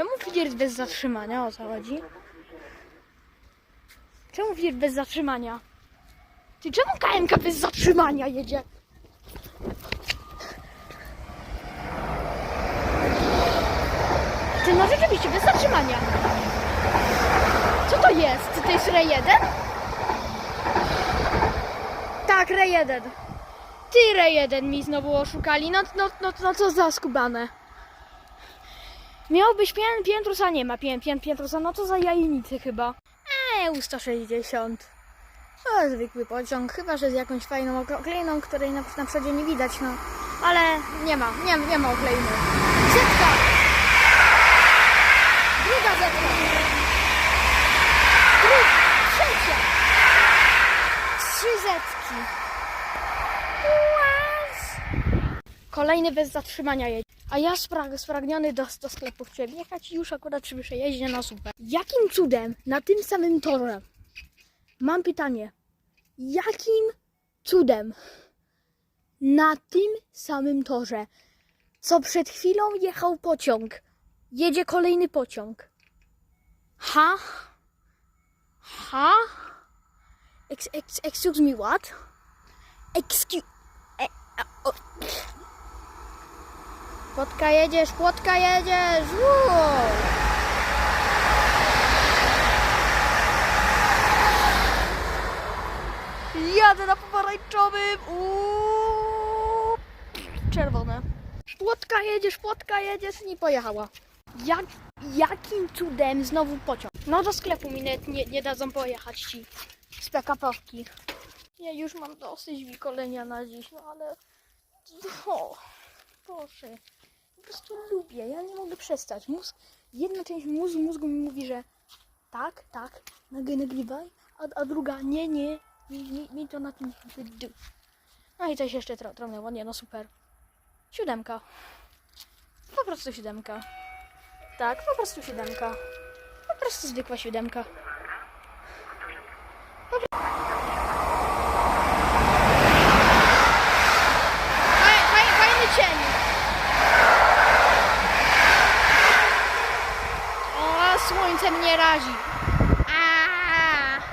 Czemu widzisz bez zatrzymania? O co chodzi? Czemu widzisz bez zatrzymania? Ty czemu KMK bez zatrzymania jedzie? Ty no rzeczywiście bez zatrzymania. Co to jest? Czy to jest Ray 1? Tak, Ray 1. Ty Ray 1 mi znowu oszukali. No, no, no, no co za skubane. Miał być pię, piętrusa, nie ma pię, pię, piętrusa, no to za jajnicy chyba. Eee, U160. To zwykły pociąg, chyba że z jakąś fajną okleiną, której na, na przodzie nie widać, no. Ale nie ma, nie, nie ma okleiny. Zetka! Druga zetka! Druga, trzecia! Trzy zetki! Kolejny bez zatrzymania jedzie. A ja sprag spragniony do, do sklepu chciałem jechać i już akurat przy przejeździe na super. Jakim cudem na tym samym torze? Mam pytanie. Jakim cudem na tym samym torze, co przed chwilą jechał pociąg, jedzie kolejny pociąg? Ha? Ha? Ex, ex, excuse me, what? Excuse... E, o. Płotka jedziesz, płotka jedziesz! Jadę na pomarańczowym! Uuu. Czerwone. Płotka jedziesz, płotka jedziesz, nie pojechała. Jak, jakim cudem znowu pociąg? No do sklepu mi nie, nie, dadzą pojechać ci z PKP-ówki. Ja już mam dosyć wikolenia na dziś, no ale... O, proszę. Po prostu lubię, ja nie mogę przestać. Mózg, jedna część mózgu, mózgu mi mówi, że tak, tak, nagry, nagrywaj, a, a druga nie, nie, mi, mi, to na tym do. No i coś jeszcze tro, trąbnęło, nie no super. Siódemka. Po prostu siódemka. Tak, po prostu siódemka. Po prostu zwykła siódemka. Faj- słońce mnie razi.